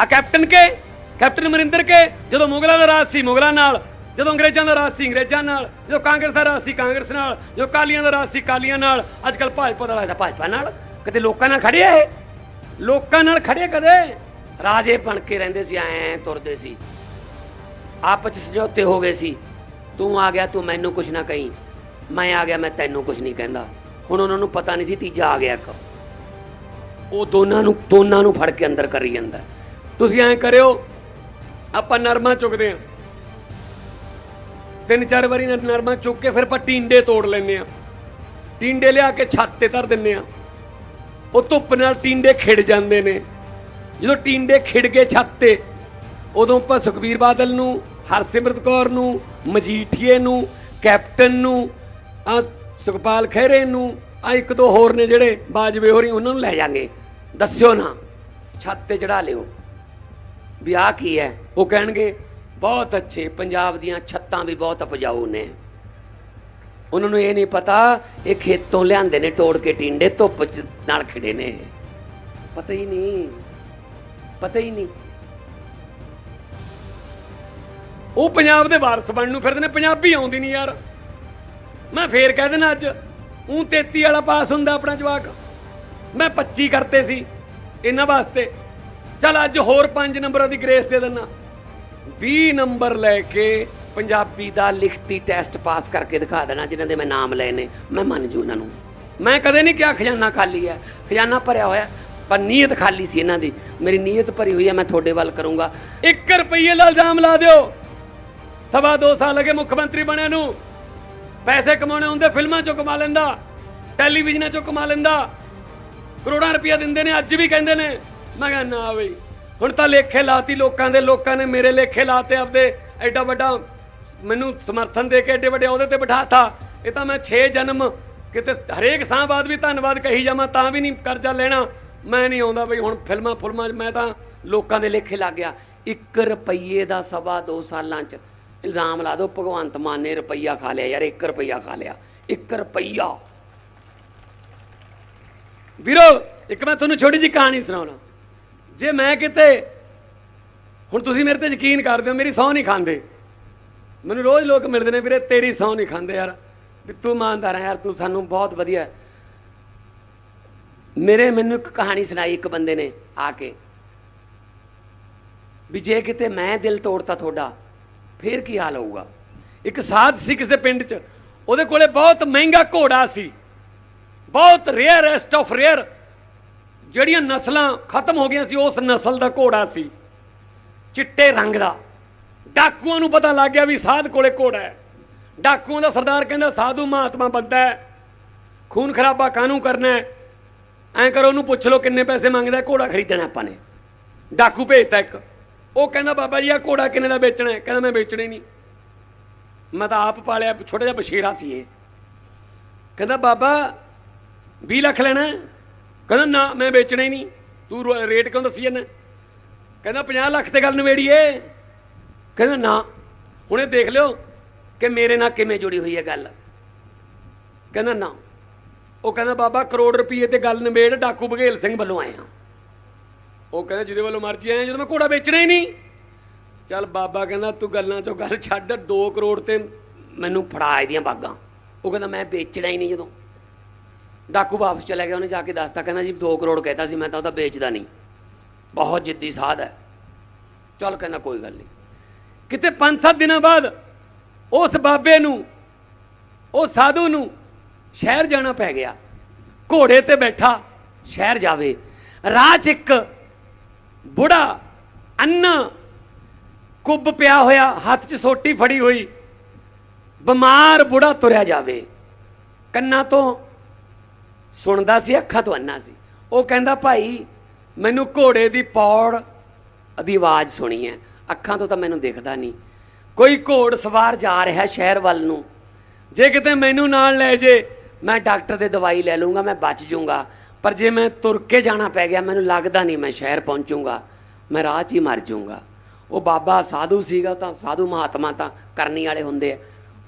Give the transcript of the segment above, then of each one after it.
ਆ ਕੈਪਟਨ ਕੇ, ਕੈਪਟਨ ਅਮਰਿੰਦਰ ਕੇ, ਜਦੋਂ ਮੁਗਲਾਂ ਦਾ ਰਾਜ ਸੀ ਮੁਗਲਾਂ ਨਾਲ, ਜਦੋਂ ਅੰਗਰੇਜ਼ਾਂ ਦਾ ਰਾਜ ਸੀ ਅੰਗਰੇਜ਼ਾਂ ਨਾਲ, ਜਦੋਂ ਕਾਂਗਰਸ ਦਾ ਰਾਜ ਸੀ ਕਾਂਗਰਸ ਨਾਲ, ਜਦੋਂ ਕਾਲੀਆਂ ਦਾ ਰਾਜ ਸੀ ਕਾਲੀਆਂ ਨਾਲ ਅੱਜ ਕੱਲ ਭਾਜਪਾ ਦਾ ਰਾਜ ਭਾਜਪਾ ਨਾਲ, ਕਦੇ ਲੋਕਾਂ ਨਾਲ ਖੜੇ ਇਹ? ਲੋਕਾਂ ਨਾਲ ਖੜੇ ਕਦੇ? ਰਾਜੇ ਬਣ ਕੇ ਰਹਿੰਦੇ ਸੀ, ਐਂ ਤੁਰਦੇ ਸੀ। ਆਪਸ ਚ ਸਮਝੌਤੇ ਹੋ ਗਏ ਸੀ, ਤੂੰ ਆ ਗਿਆ, ਤੂੰ ਮੈਨੂੰ ਕੁਝ ਨਾ ਕਹੀਂ, ਮੈਂ ਆ ਗਿਆ, ਮੈਂ ਤੈਨੂੰ ਕੁਝ ਨਹੀਂ ਕਹਿੰਦਾ। ਹੁਣ ਉਹਨਾਂ ਨੂੰ ਪਤਾ ਨਹੀਂ ਸੀ, ਤੀਜਾ ਆ ਗਿਆ ਇੱਕ ਉਹ ਦੋਨਾਂ ਨੂੰ ਦੋਨਾਂ ਨੂੰ ਫੜ ਕੇ ਅੰਦਰ ਕਰੀ ਜਾਂਦਾ। ਤੁਸੀਂ ਐਂ ਕਰਿਓ, ਆਪਾਂ ਨਰਮਾ ਚੁੱਕਦੇ ਆ। ਤਿੰਨ ਚਾਰ ਵਾਰੀ ਨਰਮਾ ਚੁੱਕ ਕੇ ਫਿਰ ਆਪਾਂ ਟੀਂਡੇ ਤੋੜ ਲੈਂਦੇ ਆ। ਟਿੰਡੇ ਲਿਆ ਕੇ ਛੱਤ ਤੇ ਧਰ ਦਿੰਨੇ ਆ। ਉਹ ਧੁੱਪ ਨਾਲ ਟੀਂਡੇ ਖਿੜ ਜਾਂਦੇ ਨੇ। ਜਦੋਂ ਟੀਂਡੇ ਖਿੜ ਗਏ ਛੱਤ ਤੇ, ਉਦੋਂ ਆਪਾਂ ਸੁਖਬੀਰ ਬਾਦਲ ਨੂੰ, ਹਰਸਿਮਰਤ ਕੌਰ ਨੂੰ, ਮਜੀਠੀਏ ਨੂੰ, ਕੈਪਟਨ ਨੂੰ, ਆ ਸੁਖਪਾਲ ਖਹਿਰੇ ਨੂੰ, ਆ ਇੱਕ ਦੋ ਹੋਰ ਨੇ ਜਿਹੜੇ ਬਾਜਵੇ ਹੋਰੀ, ਉਹਨਾਂ ਨੂੰ ਲੈ ਜਾਾਂਗੇ। ਦੱਸਿਓ ਨਾ, ਛੱਤ ਤੇ ਚੜਾ ਲਿਓ। ਵੀ ਆਹ ਕੀ ਹੈ? ਉਹ ਕਹਿਣਗੇ, ਬਹੁਤ ਅੱਛੇ, ਪੰਜਾਬ ਦੀਆਂ ਛੱਤਾਂ ਵੀ ਬਹੁਤ ਉਪਜਾਊ ਨੇ। ਉਹਨਾਂ ਨੂੰ ਇਹ ਨਹੀਂ ਪਤਾ, ਇਹ ਖੇਤੋਂ ਲਿਆਂਦੇ ਨੇ ਤੋੜ ਕੇ ਟਿੰਡੇ, ਧੁੱਪ ਚ ਨਾਲ ਖਿੜੇ ਨੇ ਪਤਾ ਹੀ ਨਹੀਂ, ਪਤਾ ਹੀ ਨਹੀਂ। ਉਹ ਪੰਜਾਬ ਦੇ ਵਾਰਸ ਬਣਨ ਨੂੰ ਫਿਰਦੇ ਨੇ, ਪੰਜਾਬੀ ਆਉਂਦੀ ਨਹੀਂ ਯਾਰ। ਮੈਂ ਫੇਰ ਕਹਿ ਦੇਣਾ ਅੱਜ ਉਹ 33 ਵਾਲਾ ਪਾਸ ਹੁੰਦਾ ਆਪਣਾ ਜਵਾਕ। ਮੈਂ 25 ਕਰਤੇ ਸੀ, ਇਹਨਾਂ ਵਾਸਤੇ। ਚਲ ਅੱਜ ਹੋਰ 5 ਨੰਬਰਾਂ ਦੀ ਗ੍ਰੇਸ ਦੇ ਦਿੰਨਾ। 20 ਨੰਬਰ ਲੈ ਕੇ ਪੰਜਾਬੀ ਦਾ ਲਿਖਤੀ ਟੈਸਟ ਪਾਸ ਕਰਕੇ ਦਿਖਾ ਦੇਣਾ, ਜਿਨ੍ਹਾਂ ਦੇ ਮੈਂ ਨਾਮ ਲਏ ਨੇ। ਮੈਂ ਮੰਨ ਜੂ ਉਹਨਾਂ ਨੂੰ। ਮੈਂ ਕਦੇ ਨਹੀਂ ਕਿਹਾ ਖਜ਼ਾਨਾ ਖਾਲੀ ਹੈ। ਖਜ਼ਾਨਾ ਭਰਿਆ ਹੋਇਆ ਪਰ ਨੀਅਤ ਖਾਲੀ ਸੀ ਇਹਨਾਂ ਦੀ। ਮੇਰੀ ਨੀਅਤ ਭਰੀ ਹੋਈ ਹੈ, ਮੈਂ ਤੁਹਾਡੇ ਵੱਲ ਕਰੂੰਗਾ। 1 ਰੁਪਏ ਦਾ ਇਲਜ਼ਾਮ ਲਾ ਦਿਓ। ਸਵਾ ਦੋ ਸਾਲ ਲਗੇ ਮੁੱਖ ਮੰਤਰੀ ਬਣਿਆ ਨੂੰ। ਪੈਸੇ ਕਮਾਉਣੇ ਹੁੰਦੇ, ਫਿਲਮਾਂ ਚੋਂ ਕਮਾ ਲੈਂਦਾ। ਟੈਲੀਵਿਜ਼ਨਾਂ ਚੋਂ ਕਮਾ ਲੈਂਦਾ। ਕਰੋੜਾਂ ਰੁਪਇਆ ਦਿੰਦੇ ਨੇ, ਅੱਜ ਵੀ ਕਹਿੰਦੇ ਨੇ। ਮੈਂ ਕਿਹਾ ਨਾ ਬਈ। ਹੁਣ ਤਾਂ ਲੇਖੇ ਲਾਤੀ ਲੋਕਾਂ ਦੇ, ਲੋਕਾਂ ਨੇ ਮੇਰੇ ਲੇਖੇ ਲਾਤੇ ਆਪਦੇ, ਐਡਾ ਵੱਡਾ ਮੈਨੂੰ ਸਮਰਥਨ ਦੇ ਕੇ ਐਡੇ ਵੱਡੇ ਅਹੁਦੇ ਤੇ ਬਿਠਾਤਾ। ਇਹ ਤਾਂ ਮੈਂ 6 ਜਨਮ ਕਿਤੇ ਹਰੇਕ ਸਾਹ ਬਾਅਦ ਵੀ ਧੰਨਵਾਦ ਕਹੀ ਜਾਵਾਂ, ਤਾਂ ਵੀ ਨਹੀਂ ਕਰਜ਼ਾ ਲੈਣਾ। ਮੈਂ ਨਹੀਂ ਆਉਂਦਾ ਬਈ, ਹੁਣ ਫਿਲਮਾਂ ਫੁਲਮਾਂ ਮੈਂ ਤਾਂ ਲੋਕਾਂ ਦੇ ਲੇਖੇ ਲੱਗ ਗਿਆ। 1 ਰੁਪਈਏ ਦਾ ਸਵਾ ਦੋ ਸਾਲਾਂ 'ਚ ਇਲਜ਼ਾਮ ਲਾ ਦਿਓ, ਭਗਵੰਤ ਮਾਨ ਨੇ ਰੁਪਈਆ ਖਾ ਲਿਆ ਯਾਰ 1 ਰੁਪਈਆ ਖਾ ਲਿਆ। 1 ਰੁਪਈਆ। ਵੀਰੋ, ਇੱਕ ਮੈਂ ਤੁਹਾਨੂੰ ਛੋਟੀ ਜਿਹੀ ਕਹਾਣੀ ਸੁਣਾਉਣਾ। ਜੇ ਮੈਂ ਕਿਤੇ, ਹੁਣ ਤੁਸੀਂ ਮੇਰੇ ਤੇ ਯਕੀਨ ਕਰਦੇ ਹੋ, ਮੇਰੀ ਸਹੁੰ ਨਹੀਂ ਖਾਂਦੇ। ਮੈਨੂੰ ਰੋਜ਼ ਲੋਕ ਮਿਲਦੇ ਨੇ, ਵੀਰੇ, ਤੇਰੀ ਸਹੁੰ ਨਹੀਂ ਖਾਂਦੇ ਯਾਰ। ਵੀ ਤੂੰ ਇਮਾਨਦਾਰ ਹੈ ਯਾਰ, ਤੂੰ ਸਾਨੂੰ ਬਹੁਤ ਵਧੀਆ ਮੇਰੇ ਮੈਨੂੰ ਇੱਕ ਕਹਾਣੀ ਸੁਣਾਈ ਇੱਕ ਬੰਦੇ ਨੇ ਆ ਕੇ। ਵੀ ਜੇ ਕਿਤੇ ਮੈਂ ਦਿਲ ਤੋੜਤਾ ਤੁਹਾਡਾ, ਫੇਰ ਕੀ ਹਾਲ ਹੋਊਗਾ? ਇੱਕ ਸਾਧ ਸੀ ਕਿਸੇ ਪਿੰਡ 'ਚ, ਉਹਦੇ ਕੋਲੇ ਬਹੁਤ ਮਹਿੰਗਾ ਘੋੜਾ ਸੀ। ਬਹੁਤ ਰੇਅਰ ਐਸਟ ਆਫ ਰੇਅਰ ਜਿਹੜੀਆਂ ਨਸਲਾਂ ਖਤਮ ਹੋ ਗਈਆਂ ਸੀ, ਉਸ ਨਸਲ ਦਾ ਘੋੜਾ ਸੀ। ਚਿੱਟੇ ਰੰਗ ਦਾ। ਡਾਕੂਆਂ ਨੂੰ ਪਤਾ ਲੱਗ ਗਿਆ ਵੀ ਸਾਧ ਕੋਲੇ ਘੋੜਾ ਹੈ। ਡਾਕੂਆਂ ਦਾ ਸਰਦਾਰ ਕਹਿੰਦਾ, ਸਾਧੂ ਮਹਾਤਮਾ ਬੰਦਾ ਹੈ। ਖੂਨ ਖਰਾਬਾ ਕਾਹਨੂੰ ਕਰਨਾ ਹੈ? ਐਂ ਕਰੋ, ਉਹਨੂੰ ਪੁੱਛ ਲਓ ਕਿੰਨੇ ਪੈਸੇ ਮੰਗਦਾ ਘੋੜਾ ਖਰੀਦਣਾ ਆਪਾਂ ਨੇ। ਡਾਕੂ ਭੇਜਤਾ ਇੱਕ। ਉਹ ਕਹਿੰਦਾ, ਬਾਬਾ ਜੀ ਆ ਘੋੜਾ ਕਿੰਨੇ ਦਾ ਵੇਚਣਾ ਹੈ? ਕਹਿੰਦਾ, ਮੈਂ ਵੇਚਣਾ ਹੀ ਨਹੀਂ। ਮੈਂ ਤਾਂ ਆਪ ਪਾਲਿਆ, ਛੋਟਾ ਜਿਹਾ ਬਸ਼ੀਰਾ ਸੀ ਇਹ। ਕਹਿੰਦਾ, ਬਾਬਾ 20 ਲੱਖ ਲੈਣਾ ਕਹਿੰਦਾ, ਨਾ, ਮੈਂ ਵੇਚਣਾ ਹੀ ਨਹੀਂ। ਤੂੰ ਰੇਟ ਕਿਉਂ ਦੱਸੀ ਜਾਂਦਾ? ਕਹਿੰਦਾ 50 ਲੱਖ ਤੇ ਗੱਲ ਨਵੇੜੀਏ ਕਹਿੰਦਾ, ਨਾ, ਹੁਣੇ ਦੇਖ ਲਿਓ ਕਿ ਮੇਰੇ ਨਾਲ ਕਿਵੇਂ ਜੁੜੀ ਹੋਈ ਹੈ ਗੱਲ। ਕਹਿੰਦਾ, ਨਾ। ਉਹ ਕਹਿੰਦਾ, ਬਾਬਾ, ਕਰੋੜ ਰੁਪਏ ਤੇ ਗੱਲ ਨਵੇੜ ਡਾਕੂ ਬਘੇਲ ਸਿੰਘ ਵੱਲੋਂ ਆਏ ਆ ਉਹ ਕਹਿੰਦਾ, ਜਿਹਦੇ ਵੱਲੋਂ ਮਰਜ਼ੀ ਆਏ, ਜਦੋਂ ਮੈਂ ਘੋੜਾ ਵੇਚਣਾ ਹੀ ਨਹੀਂ। ਚੱਲ ਬਾਬਾ ਕਹਿੰਦਾ, ਤੂੰ ਗੱਲਾਂ ਚੋਂ ਗੱਲ ਛੱਡ 2 ਕਰੋੜ ਤੇ ਮੈਨੂੰ ਫੜਾ ਇਹਦੀਆਂ ਬਾਗਾਂ। ਉਹ ਕਹਿੰਦਾ, ਮੈਂ ਵੇਚਣਾ ਹੀ ਨਹੀਂ ਜਦੋਂ। ਡਾਕੂ ਵਾਪਸ ਚਲਾ ਗਿਆ ਉਹਨੇ ਜਾ ਕੇ ਦੱਸਤਾ, ਕਹਿੰਦਾ ਜੀ 2 ਕਰੋੜ ਕਹਿਤਾ ਸੀ, ਮੈਂ ਤਾਂ ਉਹਦਾ ਵੇਚਦਾ ਨਹੀਂ। ਬਹੁਤ ਜਿੱਦੀ ਸਾਧ ਹੈ। ਚੱਲ ਕਹਿੰਦਾ ਕੋਈ ਗੱਲ ਨਹੀਂ। ਕਿਤੇ 5-7 ਦਿਨਾਂ ਬਾਅਦ ਉਸ ਬਾਬੇ ਨੂੰ ਉਹ ਸਾਧੂ ਨੂੰ ਸ਼ਹਿਰ ਜਾਣਾ ਪੈ ਗਿਆ। ਘੋੜੇ ਤੇ ਬੈਠਾ, ਸ਼ਹਿਰ ਜਾਵੇ। ਰਾਹ 'ਚ ਇੱਕ ਬੁੜਾ ਅੰਨਾ ਕੁੱਬ ਪਿਆ ਹੋਇਆ, ਹੱਥ 'ਚ ਸੋਟੀ ਫੜੀ ਹੋਈ। ਬਿਮਾਰ ਬੁੜਾ ਤੁਰਿਆ ਜਾਵੇ। ਕੰਨਾਂ ਤੋਂ ਸੁਣਦਾ ਸੀ, ਅੱਖਾਂ ਤੋਂ ਅੰਨਾ ਸੀ। ਉਹ ਕਹਿੰਦਾ, ਭਾਈ, ਮੈਨੂੰ ਘੋੜੇ ਦੀ ਪੌੜ ਦੀ ਆਵਾਜ਼ ਸੁਣੀ ਹੈ। ਅੱਖਾਂ ਤੋਂ ਤਾਂ ਮੈਨੂੰ ਦਿਖਦਾ ਨਹੀਂ। ਕੋਈ ਘੋੜ ਸਵਾਰ ਜਾ ਰਿਹਾ ਸ਼ਹਿਰ ਵੱਲ ਨੂੰ। ਜੇ ਕਿਤੇ ਮੈਨੂੰ ਨਾਲ ਲੈ ਜੇ, ਮੈਂ ਡਾਕਟਰ ਦੇ ਦਵਾਈ ਲੈ ਲੂੰਗਾ ਮੈਂ ਬਚ ਜਾਊਂਗਾ ਪਰ ਜੇ ਮੈਂ ਤੁਰ ਕੇ ਜਾਣਾ ਪੈ ਗਿਆ, ਮੈਨੂੰ ਲੱਗਦਾ ਨਹੀਂ ਮੈਂ ਸ਼ਹਿਰ ਪਹੁੰਚੂੰਗਾ। ਮੈਂ ਰਾਹ 'ਚ ਹੀ ਮਰ ਜਾਊਂਗਾ ਉਹ ਬਾਬਾ ਸਾਧੂ ਸੀਗਾ, ਤਾਂ ਸਾਧੂ ਮਹਾਤਮਾ ਤਾਂ ਕਰਨੀ ਵਾਲੇ ਹੁੰਦੇ ਆ।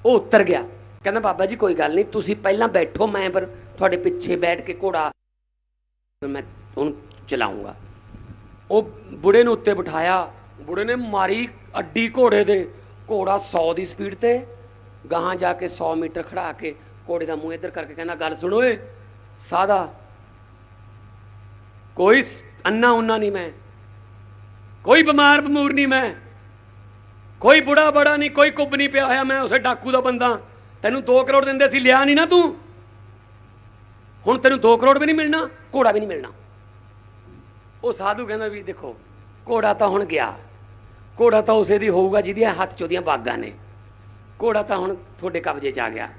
ਉਹ ਉੱਤਰ ਗਿਆ। ਕਹਿੰਦਾ, ਬਾਬਾ ਜੀ, ਕੋਈ ਗੱਲ ਨਹੀਂ, ਤੁਸੀਂ ਪਹਿਲਾਂ ਬੈਠੋ, ਮੈਂ ਪਰ ਤੁਹਾਡੇ ਪਿੱਛੇ ਬੈਠ ਕੇ ਘੋੜਾ ਮੈਂ ਉਹਨੂੰ ਚਲਾਉਂਗਾ। ਉਹ ਬੁੜੇ ਨੂੰ ਉੱਤੇ ਬਿਠਾਇਆ। ਬੁੜੇ ਨੇ ਮਾਰੀ ਅੱਡੀ ਘੋੜੇ ਦੇ। ਘੋੜਾ 100 ਦੀ ਸਪੀਡ ਤੇ ਗਾਹਾਂ ਜਾ ਕੇ 100 ਮੀਟਰ ਖੜਾ ਕੇ ਘੋੜੇ ਦਾ ਮੂੰਹ ਇੱਧਰ ਕਰਕੇ ਕਹਿੰਦਾ, ਗੱਲ ਸੁਣੋ ਏ ਸਾਦਾ ਕੋਈ ਅੰਨਾ ਉੰਨਾ ਨਹੀਂ ਮੈਂ। ਕੋਈ ਬਿਮਾਰ ਬਮੂਰ ਨਹੀਂ ਮੈਂ। ਕੋਈ ਬੁੜਾ ਬੜਾ ਨਹੀਂ, ਕੋਈ ਕੁੱਬ ਨਹੀਂ ਪਿਆ ਹੋਇਆ ਮੈਂ, ਉਸੇ ਡਾਕੂ ਦਾ ਬੰਦਾ। ਤੈਨੂੰ 2 ਕਰੋੜ ਦਿੰਦੇ ਸੀ, ਲਿਆ ਨਹੀਂ ਨਾ ਤੂੰ? ਹੁਣ ਤੈਨੂੰ 2 ਕਰੋੜ ਵੀ ਨਹੀਂ ਮਿਲਣਾ, ਘੋੜਾ ਵੀ ਨਹੀਂ ਮਿਲਣਾ। ਉਹ ਸਾਧੂ ਕਹਿੰਦਾ ਵੀ ਦੇਖੋ, ਘੋੜਾ ਤਾਂ ਹੁਣ ਗਿਆ। ਘੋੜਾ ਤਾਂ ਉਸੇ ਦੀ ਹੋਊਗਾ ਜਿਹਦੀਆਂ ਹੱਥ 'ਚ ਉਹਦੀਆਂ ਬਾਗਾਂ ਨੇ। ਘੋੜਾ ਤਾਂ ਹੁਣ ਤੁਹਾਡੇ ਕਬਜ਼ੇ 'ਚ ਆ ਗਿਆ।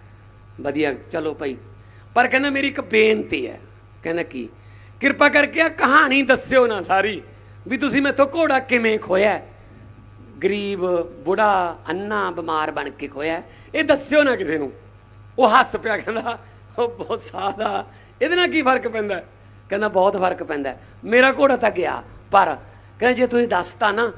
ਵਧੀਆ, ਚਲੋ ਭਾਈ। ਪਰ ਕਹਿੰਦਾ ਮੇਰੀ ਇੱਕ ਬੇਨਤੀ ਹੈ। ਕਹਿੰਦਾ ਕੀ? ਕਿਰਪਾ ਕਰਕੇ ਆ ਕਹਾਣੀ ਦੱਸਿਓ ਨਾ ਸਾਰੀ, ਵੀ ਤੁਸੀਂ ਮੈਥੋਂ ਘੋੜਾ ਕਿਵੇਂ ਖੋਇਆ ਗਰੀਬ, ਬੁੜਾ, ਅੰਨਾ, ਬਿਮਾਰ ਬਣ ਕੇ ਖੋਇਆ ਇਹ ਦੱਸਿਓ ਨਾ ਕਿਸੇ ਨੂੰ। ਉਹ ਹੱਸ ਪਿਆ ਕਹਿੰਦਾ ਉਹ ਬਹੁਤ ਸਾਦਾ। ਇਹਦੇ ਨਾਲ ਕੀ ਫ਼ਰਕ ਪੈਂਦਾ? ਕਹਿੰਦਾ, ਬਹੁਤ ਫ਼ਰਕ ਪੈਂਦਾ। ਮੇਰਾ ਘੋੜਾ ਤਾਂ ਗਿਆ, ਪਰ ਕਹਿੰਦਾ, ਜੇ ਤੁਸੀਂ ਦੱਸਤਾ ਨਾ,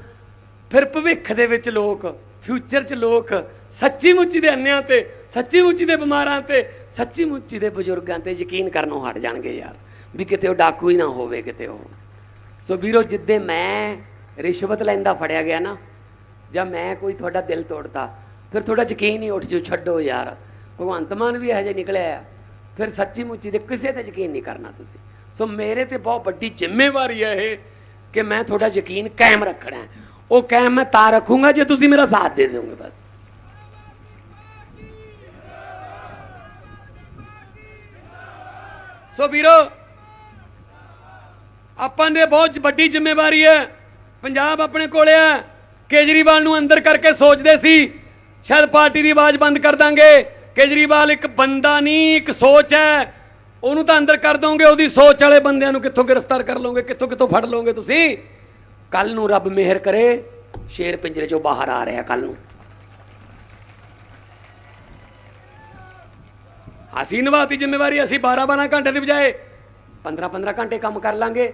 ਫਿਰ ਭਵਿੱਖ ਦੇ ਵਿੱਚ ਲੋਕ ਫਿਊਚਰ 'ਚ ਲੋਕ ਸੱਚੀ ਮੁੱਚੀ ਦੇ ਅੰਨਿਆਂ ਤੇ, ਸੱਚੀ ਮੁੱਚੀ ਦੇ ਬਿਮਾਰਾਂ ਤੇ, ਸੱਚੀ ਮੁੱਚੀ ਦੇ ਬਜ਼ੁਰਗਾਂ ਤੇ ਯਕੀਨ ਕਰਨੋਂ ਹਟ ਜਾਣਗੇ ਯਾਰ, ਵੀ ਕਿਤੇ ਉਹ ਡਾਕੂ ਹੀ ਨਾ ਹੋਵੇ, ਕਿਤੇ ਉਹ। ਸੋ ਵੀਰੋ, ਜਿੱਦੇ ਮੈਂ ਰਿਸ਼ਵਤ ਲੈਂਦਾ ਫੜਿਆ ਗਿਆ ਨਾ, ਜਾਂ ਮੈਂ ਕੋਈ ਤੁਹਾਡਾ ਦਿਲ ਤੋੜਦਾ ਫਿਰ ਤੁਹਾਡਾ ਯਕੀਨ ਹੀ ਉੱਠ ਜੂ, ਛੱਡੋ ਯਾਰ। ਭਗਵੰਤ ਮਾਨ ਵੀ ਇਹੋ ਜਿਹਾ ਨਿਕਲਿਆ ਆ। ਫਿਰ ਸੱਚੀ ਮੁੱਚੀ ਦੇ ਕਿਸੇ ਤੇ ਯਕੀਨ ਨਹੀਂ ਕਰਨਾ ਤੁਸੀਂ। ਸੋ ਮੇਰੇ ਤੇ ਬਹੁਤ ਵੱਡੀ ਜ਼ਿੰਮੇਵਾਰੀ ਹੈ ਇਹ ਕਿ ਮੈਂ ਤੁਹਾਡਾ ਯਕੀਨ ਕਾਇਮ ਰੱਖਣਾ ਹੈ। ਉਹ ਕਾਇਮ ਮੈਂ ਤਾਂ ਰੱਖੂੰਗਾ ਜੇ ਤੁਸੀਂ ਮੇਰਾ ਸਾਥ ਦੇ ਦਿਓਗੇ ਬਸ। ਸੋ ਵੀਰੋ, ਆਪਾਂ ਦੇ ਬਹੁਤ ਵੱਡੀ ਜ਼ਿੰਮੇਵਾਰੀ ਹੈ। ਪੰਜਾਬ ਆਪਣੇ ਕੋਲ ਹੈ। ਕੇਜਰੀਵਾਲ ਨੂੰ ਅੰਦਰ ਕਰਕੇ ਸੋਚਦੇ ਸੀ, ਸ਼ਾਇਦ ਪਾਰਟੀ ਦੀ ਆਵਾਜ਼ ਬੰਦ ਕਰ ਦਾਂਗੇ। ਕੇਜਰੀਵਾਲ ਇੱਕ ਬੰਦਾ ਨਹੀਂ, ਇੱਕ ਸੋਚ ਹੈ। ਉਹਨੂੰ ਤਾਂ ਅੰਦਰ ਕਰ ਦੋਗੇ, ਉਹਦੀ ਸੋਚ ਵਾਲੇ ਬੰਦਿਆਂ ਨੂੰ ਕਿੱਥੋਂ ਗ੍ਰਿਫਤਾਰ ਕਰ ਲਓਗੇ, ਕਿੱਥੋਂ ਕਿੱਥੋਂ ਫੜ ਲਓਗੇ ਤੁਸੀਂ? ਕੱਲ ਨੂੰ ਰੱਬ ਮਿਹਰ ਕਰੇ, ਸ਼ੇਰ ਪਿੰਜਰੇ ਚੋਂ ਬਾਹਰ ਆ ਰਿਹਾ ਕੱਲ ਨੂੰ। ਅਸੀਂ ਨਿਭਾਤੀ ਜ਼ਿੰਮੇਵਾਰੀ, ਅਸੀਂ 12 12 ਘੰਟੇ ਦੀ ਬਜਾਏ 15 15 ਘੰਟੇ ਕੰਮ ਕਰ ਲਾਂਗੇ।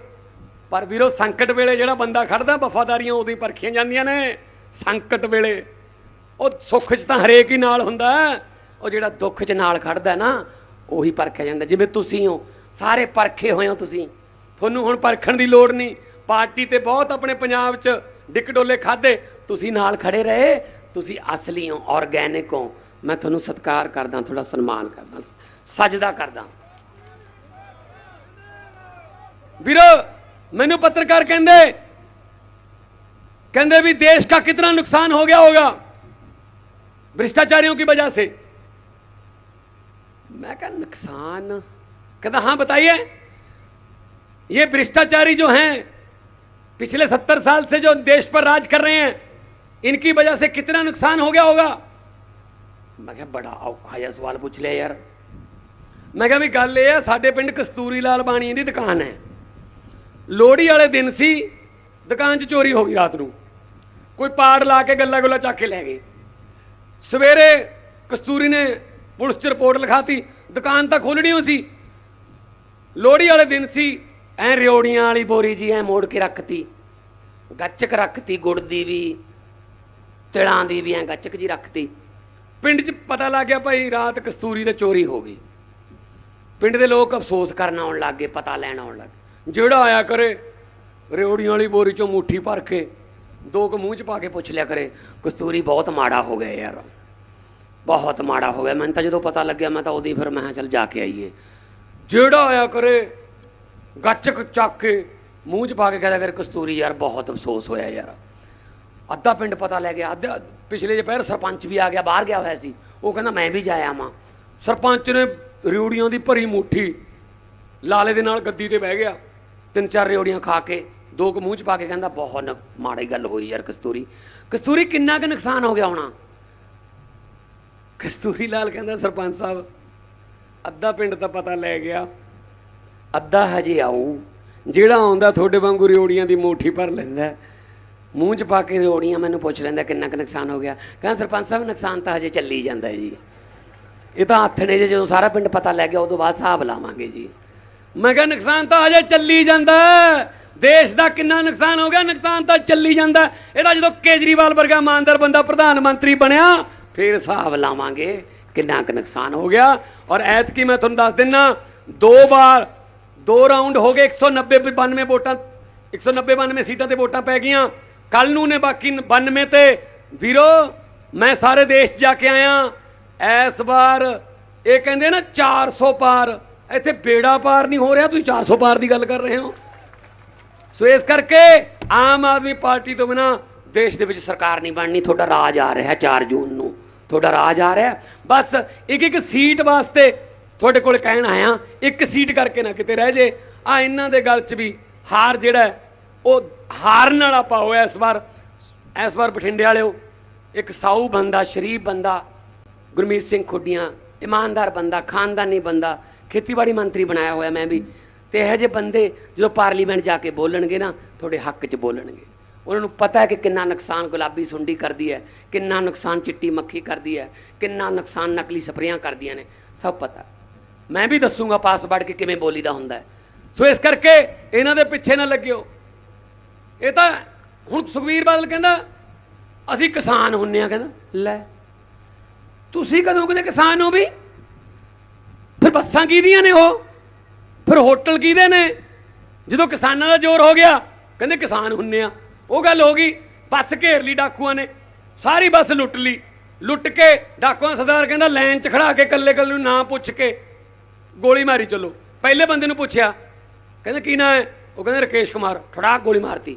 ਪਰ ਵੀਰੋ, ਸੰਕਟ ਵੇਲੇ ਜਿਹੜਾ ਬੰਦਾ ਖੜਦਾ, ਵਫਾਦਾਰੀਆਂ ਉਹਦੀ ਪਰਖੀਆਂ ਜਾਂਦੀਆਂ ਨੇ। ਸੰਕਟ ਵੇਲੇ, ਉਹ ਸੁੱਖ 'ਚ ਤਾਂ ਹਰੇਕ ਹੀ ਨਾਲ ਹੁੰਦਾ ਉਹ ਜਿਹੜਾ ਦੁੱਖ 'ਚ ਨਾਲ ਖੜਦਾ ਹੈ ਨਾ ਉਹੀ ਪਰਖਿਆ ਜਾਂਦਾ ਜਿਵੇਂ ਤੁਸੀਂ ਹੋ ਸਾਰੇ ਪਰਖੇ ਹੋਏ ਹੋ ਤੁਸੀਂ ਤੁਹਾਨੂੰ ਹੁਣ ਪਰਖਣ ਦੀ ਲੋੜ ਨਹੀਂ ਪਾਰਟੀ ਤੇ ਬਹੁਤ ਆਪਣੇ ਪੰਜਾਬ 'ਚ ਡਿਕਡੋਲੇ ਖਾਦੇ ਤੁਸੀਂ ਨਾਲ ਖੜੇ ਰਹੇ ਤੁਸੀਂ ਅਸਲੀ ਹੋ ਆਰਗੈਨਿਕ ਹੋ ਮੈਂ ਤੁਹਾਨੂੰ ਸਤਿਕਾਰ ਕਰਦਾ ਤੁਹਾਡਾ ਸਨਮਾਨ ਕਰਦਾ ਸਜਦਾ ਕਰਦਾ ਵੀਰੋ ਮੈਨੂੰ ਪੱਤਰਕਾਰ ਕਹਿੰਦੇ कहते भी देश का कितना नुकसान हो गया होगा भ्रष्टाचारियों की वजह से मैं कहा नुकसान कहता हाँ बताइए ये भ्रष्टाचारी जो हैं पिछले सत्तर साल से जो देश पर राज कर रहे हैं इनकी वजह से कितना नुकसान हो गया होगा मैं क्या बड़ा औखा ਜਿਹਾ ਸਵਾਲ ਪੁੱਛ ਲਿਆ ਯਾਰ ਮੈਂ ਕਿਹਾ ਵੀ ਗੱਲ ਇਹ ਆ ਸਾਡੇ ਪਿੰਡ ਕਸਤੂਰੀ ਲਾਲ ਬਾਣੀ ਦੀ ਦੁਕਾਨ ਹੈ ਲੋਹੜੀ ਵਾਲੇ ਦਿਨ ਸੀ ਦੁਕਾਨ 'ਚ ਚੋਰੀ ਹੋ ਗਈ ਰਾਤ ਨੂੰ ਕੋਈ ਪਾੜ ਲਾ ਕੇ ਗੱਲਾ ਗੁੱਲਾ ਚੱਕ ਕੇ ਲੈ ਗਏ ਸਵੇਰੇ ਕਸਤੂਰੀ ਨੇ ਪੁਲਿਸ 'ਚ ਰਿਪੋਰਟ ਲਿਖਾਤੀ, ਦੁਕਾਨ ਤਾਂ ਖੋਲਣੀ ਹੋ ਸੀ। ਲੋਹੜੀ ਵਾਲੇ ਦਿਨ ਸੀ, ਐ ਰਿਓੜੀਆਂ ਵਾਲੀ ਬੋਰੀ ਜੀ ਐ ਮੋੜ ਕੇ ਰੱਖਤੀ। ਗੱਚਕ ਰੱਖਤੀ, ਗੁੜ ਦੀ ਵੀ, ਤਿਲਾਂ ਦੀ ਵੀ ਐ ਗੱਚਕ ਜੀ ਰੱਖਤੀ। ਪਿੰਡ 'ਚ ਪਤਾ ਲੱਗ ਗਿਆ ਭਾਈ, ਰਾਤ ਕਸਤੂਰੀ ਤੇ ਚੋਰੀ ਹੋ ਗਈ। ਪਿੰਡ ਦੇ ਲੋਕ ਅਫਸੋਸ ਕਰਨ ਆਉਣ ਲੱਗ ਗਏ, ਪਤਾ ਲੈਣ ਆਉਣ ਲੱਗ ਗਏ। ਜਿਹੜਾ ਆਇਆ ਕਰੇ, ਰਿਓੜੀਆਂ ਵਾਲੀ ਬੋਰੀ ਚੋਂ ਮੁੱਠੀ ਭਰ ਕੇ, ਦੋ ਕੁ ਮੂੰਹ 'ਚ ਪਾ ਕੇ ਪੁੱਛ ਲਿਆ ਕਰੇ, ਕਸਤੂਰੀ ਬਹੁਤ ਮਾੜਾ ਹੋ ਗਿਆ ਯਾਰ। ਬਹੁਤ ਮਾੜਾ ਹੋ ਗਿਆ। ਮੈਨੂੰ ਤਾਂ ਜਦੋਂ ਪਤਾ ਲੱਗਿਆ, ਮੈਂ ਤਾਂ ਉਹਦੀ ਫਿਰ ਮੈਂ ਕਿਹਾ ਚੱਲ ਜਾ ਕੇ ਆਈਏ। ਜਿਹੜਾ ਆਇਆ ਕਰੇ, ਗੱਚਕ ਚੱਕ ਕੇ ਮੂੰਹ 'ਚ ਪਾ ਕੇ ਕਹਿੰਦਾ ਕਰੇ ਕਸਤੂਰੀ ਯਾਰ, ਬਹੁਤ ਅਫਸੋਸ ਹੋਇਆ ਯਾਰ। ਅੱਧਾ ਪਿੰਡ ਪਤਾ ਲੈ ਗਿਆ, ਅੱਧਾ, ਪਿਛਲੇ ਦੁਪਹਿਰ ਸਰਪੰਚ ਵੀ ਆ ਗਿਆ, ਬਾਹਰ ਗਿਆ ਹੋਇਆ ਸੀ। ਉਹ ਕਹਿੰਦਾ, ਮੈਂ ਵੀ ਜਾਇਆ ਮਾਂ ਸਰਪੰਚ ਨੇ ਰਿਉੜੀਆਂ ਦੀ ਭਰੀ ਮੁੱਠੀ ਲਾਲੇ ਦੇ ਨਾਲ ਗੱਦੀ ਤੇ ਬਹਿ ਗਿਆ। ਤਿੰਨ ਚਾਰ ਰਿਉੜੀਆਂ ਖਾ ਕੇ, ਦੋ ਕੁ ਮੂੰਹ ਚ ਪਾ ਕੇ ਕਹਿੰਦਾ, ਬਹੁਤ ਮਾੜੀ ਗੱਲ ਹੋਈ ਯਾਰ ਕਸਤੂਰੀ। ਕਸਤੂਰੀ ਕਿੰਨਾ ਕੁ ਨੁਕਸਾਨ ਹੋ ਗਿਆ ਹੋਣਾ? ਕਸਤੂਰੀ ਲਾਲ ਕਹਿੰਦਾ, ਸਰਪੰਚ ਸਾਹਿਬ, ਅੱਧਾ ਪਿੰਡ ਤਾਂ ਪਤਾ ਲੈ ਗਿਆ, ਅੱਧਾ ਹਜੇ ਆਊ। ਜਿਹੜਾ ਆਉਂਦਾ, ਤੁਹਾਡੇ ਵਾਂਗੂ ਰਿਓੜੀਆਂ ਦੀ ਮੋਠੀ ਭਰ ਲੈਂਦਾ। ਮੂੰਹ 'ਚ ਪਾ ਕੇ ਰਿਉੜੀਆਂ ਮੈਨੂੰ ਪੁੱਛ ਲੈਂਦਾ, ਕਿੰਨਾ ਕੁ ਨੁਕਸਾਨ ਹੋ ਗਿਆ। ਕਹਿੰਦਾ, ਸਰਪੰਚ ਸਾਹਿਬ, ਨੁਕਸਾਨ ਤਾਂ ਹਜੇ ਚੱਲੀ ਜਾਂਦਾ ਜੀ। ਇਹ ਤਾਂ ਹੱਥ ਨੇ ਜੇ ਜਦੋਂ ਸਾਰਾ ਪਿੰਡ ਪਤਾ ਲੱਗ ਗਿਆ, ਉਦੋਂ ਬਾਅਦ ਹਿਸਾਬ ਲਾਵਾਂਗੇ ਜੀ। ਮੈਂ ਕਿਹਾ, ਨੁਕਸਾਨ ਤਾਂ ਹਜੇ ਚੱਲੀ ਜਾਂਦਾ ਦੇਸ਼ ਦਾ ਕਿੰਨਾ ਨੁਕਸਾਨ ਹੋ ਗਿਆ, ਨੁਕਸਾਨ ਤਾਂ ਚੱਲੀ ਜਾਂਦਾ ਇਹਦਾ ਜਦੋਂ ਕੇਜਰੀਵਾਲ ਵਰਗਾ ਇਮਾਨਦਾਰ ਬੰਦਾ ਪ੍ਰਧਾਨ ਮੰਤਰੀ ਬਣਿਆ ਫਿਰ ਹਿਸਾਬ ਲਾਵਾਂਗੇ ਕਿੰਨਾ ਕੁ ਨੁਕਸਾਨ ਹੋ ਗਿਆ। ਔਰ ਐਤਕੀ ਮੈਂ ਤੁਹਾਨੂੰ ਦੱਸ ਦਿੰਨਾ, ਦੋ ਵਾਰ ਦੋ ਰਾਉਂਡ ਹੋ ਗਏ 190 92 ਵੋਟਾਂ 190 92 ਸੀਟਾਂ ਤੇ ਵੋਟਾਂ ਪੈ ਗਈਆਂ। ਕੱਲ ਨੂੰ ਨੇ ਬਾਕੀ 92 ਤੇ। ਵੀਰੋ, ਮੈਂ ਸਾਰੇ ਦੇਸ਼ ਜਾ ਕੇ ਆਇਆ। ਇਸ ਵਾਰ ਇਹ ਕਹਿੰਦੇ ਨਾ 400 ਪਾਰ। ਇੱਥੇ ਬੇੜਾ ਪਾਰ ਨਹੀਂ ਹੋ ਰਿਹਾ, ਤੁਸੀਂ 400 ਪਾਰ ਦੀ ਗੱਲ ਕਰ ਰਹੇ ਹੋ। ਸੋ ਇਸ ਕਰਕੇ ਆਮ ਆਦਮੀ ਪਾਰਟੀ ਤੋਂ ਬਿਨਾ ਦੇਸ਼ ਦੇ ਵਿੱਚ ਸਰਕਾਰ ਨਹੀਂ ਬਣਨੀ, ਤੁਹਾਡਾ ਰਾਜ ਆ ਰਿਹਾ 4 ਜੂਨ ਨੂੰ। ਤੁਹਾਡਾ ਰਾਜ ਆ ਰਿਹਾ ਬਸ ਇੱਕ ਇੱਕ ਸੀਟ ਵਾਸਤੇ ਤੁਹਾਡੇ ਕੋਲ ਕਹਿਣ ਆਇਆ, ਇੱਕ ਸੀਟ ਕਰਕੇ ਨਾ ਕਿਤੇ ਰਹਿ ਜੇ। ਆ ਇਹਨਾਂ ਦੇ ਗੱਲ 'ਚ ਵੀ ਹਾਰ ਜਿਹੜਾ ਉਹ ਹਾਰਨ ਵਾਲਾ ਪਾਓ ਇਸ ਵਾਰ। ਇਸ ਵਾਰ ਬਠਿੰਡੇ ਵਾਲਿਓ, ਇੱਕ ਸਾਊ ਬੰਦਾ, ਸ਼ਰੀਫ ਬੰਦਾ, ਗੁਰਮੀਤ ਸਿੰਘ ਖੁੱਡੀਆਂ, ਇਮਾਨਦਾਰ ਬੰਦਾ, ਖਾਨਦਾਨੀ ਬੰਦਾ, ਖੇਤੀਬਾੜੀ ਮੰਤਰੀ ਬਣਾਇਆ ਹੋਇਆ ਮੈਂ ਵੀ। ਤੇ ਇਹੋ ਜਿਹੇ ਬੰਦੇ ਜਦੋਂ ਪਾਰਲੀਮੈਂਟ ਜਾ ਕੇ ਬੋਲਣਗੇ ਨਾ, ਤੁਹਾਡੇ ਹੱਕ 'ਚ ਬੋਲਣਗੇ। ਉਹਨਾਂ ਨੂੰ ਪਤਾ ਹੈ ਕਿ ਕਿੰਨਾ ਨੁਕਸਾਨ ਗੁਲਾਬੀ ਸੁੰਡੀ ਕਰਦੀ ਹੈ, ਕਿੰਨਾ ਨੁਕਸਾਨ ਚਿੱਟੀ ਮੱਖੀ ਕਰਦੀ ਹੈ, ਕਿੰਨਾ ਨੁਕਸਾਨ ਨਕਲੀ ਸਪਰੇਆਂ ਕਰਦੀਆਂ ਨੇ, ਸਭ ਪਤਾ। ਮੈਂ ਵੀ ਦੱਸੂਗਾ ਪਾਸ ਵੜ ਕੇ ਕਿਵੇਂ ਬੋਲੀਦਾ ਹੁੰਦਾ ਹੈ। ਸੋ ਇਸ ਕਰਕੇ ਇਹਨਾਂ ਦੇ ਪਿੱਛੇ ਨਾ ਲੱਗਿਓ। ਇਹ ਤਾਂ ਹੁਣ ਸੁਖਵੀਰ ਬਾਦਲ ਕਹਿੰਦਾ, ਅਸੀਂ ਕਿਸਾਨ ਹੁੰਨੇ ਆ, ਕਹਿੰਦਾ, ਲੈ, ਤੁਸੀਂ ਕਦੋਂ ਕਹਿੰਦੇ ਕਿਸਾਨ ਹੋ ਵੀ? ਫਿਰ ਬੱਸਾਂ ਕਿਹਦੀਆਂ ਨੇ ਉਹ? ਫਿਰ ਹੋਟਲ ਕਿਹਦੇ ਨੇ? ਜਦੋਂ ਕਿਸਾਨਾਂ ਦਾ ਜ਼ੋਰ ਹੋ ਗਿਆ, ਕਹਿੰਦੇ ਕਿਸਾਨ ਹੁੰਨੇ ਆ। ਉਹ ਗੱਲ ਹੋ ਗਈ, ਬੱਸ ਘੇਰ ਲਈ ਡਾਕੂਆਂ ਨੇ, ਸਾਰੀ ਬੱਸ ਲੁੱਟ ਲਈ, ਲੁੱਟ ਕੇ ਡਾਕੂਆਂ ਸਰਦਾਰ ਕਹਿੰਦਾ ਲਾਈਨ 'ਚ ਖੜਾ ਕੇ ਕੱਲੇ ਕੱਲੇ ਨੂੰ ਨਾ ਪੁੱਛ ਕੇ ਗੋਲੀ ਮਾਰੀ ਚੱਲੋ। ਪਹਿਲੇ ਬੰਦੇ ਨੂੰ ਪੁੱਛਿਆ, ਕਹਿੰਦੇ ਕੀ ਨਾਂ ਹੈ? ਉਹ ਕਹਿੰਦੇ ਰਕੇਸ਼ ਕੁਮਾਰ ਫੜਾ ਗੋਲੀ ਮਾਰਤੀ।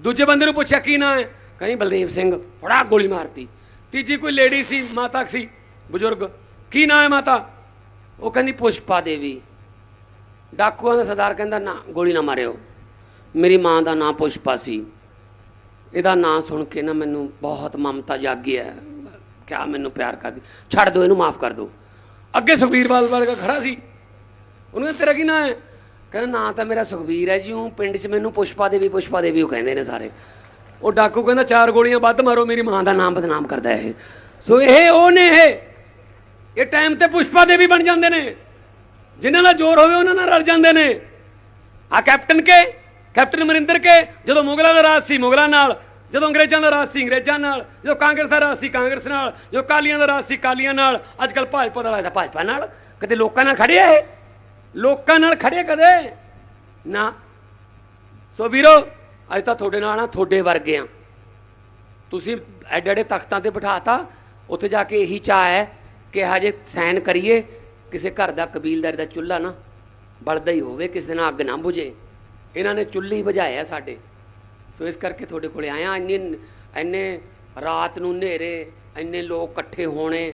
ਦੂਜੇ ਬੰਦੇ ਨੂੰ ਪੁੱਛਿਆ, ਕੀ ਨਾਂ ਹੈ? ਕਹਿੰਦੀ ਬਲਦੇਵ ਸਿੰਘ ਫੜਾ ਗੋਲੀ ਮਾਰਤੀ। ਤੀਜੀ ਕੋਈ ਲੇਡੀ ਸੀ, ਮਾਤਾ ਸੀ, ਬਜ਼ੁਰਗ, ਕੀ ਨਾਂ ਹੈ ਮਾਤਾ? ਉਹ ਕਹਿੰਦੀ ਪੁਸ਼ਪਾ ਦੇਵੀ। ਡਾਕੂਆਂ ਦਾ ਸਰਦਾਰ ਕਹਿੰਦਾ ਨਾ, ਗੋਲੀ ਨਾ ਮਾਰਿਓ। ਮੇਰੀ ਮਾਂ ਦਾ ਨਾਂ ਪੁਸ਼ਪਾ ਸੀ। ਇਹਦਾ ਨਾਂ ਸੁਣ ਕੇ ਨਾ ਮੈਨੂੰ ਬਹੁਤ ਮਮਤਾ ਜਾਗੀ ਹੈ। ਕਿਆ ਮੈਨੂੰ ਪਿਆਰ ਕਰਦੀ। ਛੱਡ ਦਿਓ, ਇਹਨੂੰ ਮਾਫ ਕਰ ਦਿਓ। ਅੱਗੇ ਸੁਖਬੀਰ ਬਾਦਲ ਵਰਗਾ ਖੜਾ ਸੀ। ਉਹਨੂੰ ਕਹਿੰਦਾ ਤੇਰਾ ਕੀ ਨਾਂ ਹੈ। ਕਹਿੰਦਾ, ਨਾਂ ਤਾਂ ਮੇਰਾ ਸੁਖਬੀਰ ਹੈ ਜੀ, ਉਹ ਪਿੰਡ 'ਚ ਮੈਨੂੰ ਪੁਸ਼ਪਾ ਦੇਵੀ ਪੁਸ਼ਪਾ ਦੇਵੀ ਉਹ ਕਹਿੰਦੇ ਨੇ ਸਾਰੇ। ਉਹ ਡਾਕੂ ਕਹਿੰਦਾ, ਚਾਰ ਗੋਲੀਆਂ ਵੱਧ ਮਾਰੋ, ਮੇਰੀ ਮਾਂ ਦਾ ਨਾਮ ਬਦਨਾਮ ਕਰਦਾ ਇਹ। ਸੋ ਇਹ, ਉਹ ਨੇ ਇਹ। ਇਹ ਟਾਈਮ ਤੇ ਪੁਸ਼ਪਾ ਦੇਵੀ ਬਣ ਜਾਂਦੇ ਨੇ। ਜਿਨ੍ਹਾਂ ਦਾ ਜ਼ੋਰ ਹੋਵੇ, ਉਹਨਾਂ ਨਾਲ ਰਲ ਜਾਂਦੇ ਨੇ। ਆ ਕੈਪਟਨ ਕੇ? ਕੈਪਟਨ ਅਮਰਿੰਦਰ ਕੇ, ਜਦੋਂ ਮੁਗਲਾਂ ਦਾ ਰਾਜ ਸੀ ਮੁਗਲਾਂ ਨਾਲ, ਜਦੋਂ ਅੰਗਰੇਜ਼ਾਂ ਦਾ ਰਾਜ ਸੀ ਅੰਗਰੇਜ਼ਾਂ ਨਾਲ, ਜਦੋਂ ਕਾਂਗਰਸ ਦਾ ਰਾਜ ਸੀ ਕਾਂਗਰਸ ਨਾਲ, ਜਦੋਂ ਕਾਲੀਆਂ ਦਾ ਰਾਜ ਸੀ ਕਾਲੀਆਂ ਨਾਲ ਅੱਜ ਕੱਲ ਭਾਜਪਾ ਦਾ ਰਾਜ ਹੈ ਭਾਜਪਾ ਨਾਲ, ਕਦੇ ਲੋਕਾਂ ਨਾਲ ਖੜੇ ਆ ਇਹ? ਲੋਕਾਂ ਨਾਲ ਖੜੇ ਕਦੇ? ਨਾ। ਸੋ ਵੀਰੋ, ਅੱਜ ਤਾਂ ਤੁਹਾਡੇ ਨਾਲ ਆ, ਤੁਹਾਡੇ ਵਰਗੇ ਆ। ਤੁਸੀਂ ਐਡੇ ਐਡੇ ਤਖਤਾਂ ਤੇ ਬਿਠਾਤਾ, ਉੱਥੇ ਜਾ ਕੇ ਇਹੀ ਚਾਹ ਹੈ ਕਿ ਹਜੇ ਸਾਈਨ ਕਰੀਏ, ਕਿਸੇ ਘਰ ਦਾ ਕਬੀਲਦਾਰ ਦਾ ਚੁੱਲ੍ਹਾ ਨਾ ਬਲਦਾ ਹੀ ਹੋਵੇ, ਕਿਸੇ ਨਾਲ ਅੱਗ ਨਾ ਬੁਝੇ। ਇਹਨਾਂ ਨੇ ਚੁੱਲ੍ਹੀ ਹੀ ਸਾਡੇ। ਸੋ ਇਸ ਕਰਕੇ ਤੁਹਾਡੇ ਕੋਲੇ ਆਇਆ, ਇੰਨੇ ਇੰਨੇ ਰਾਤ ਨੂੰ ਹਨੇਰੇ, ਇੰਨੇ ਲੋਕ ਇਕੱਠੇ ਹੋਣੇ।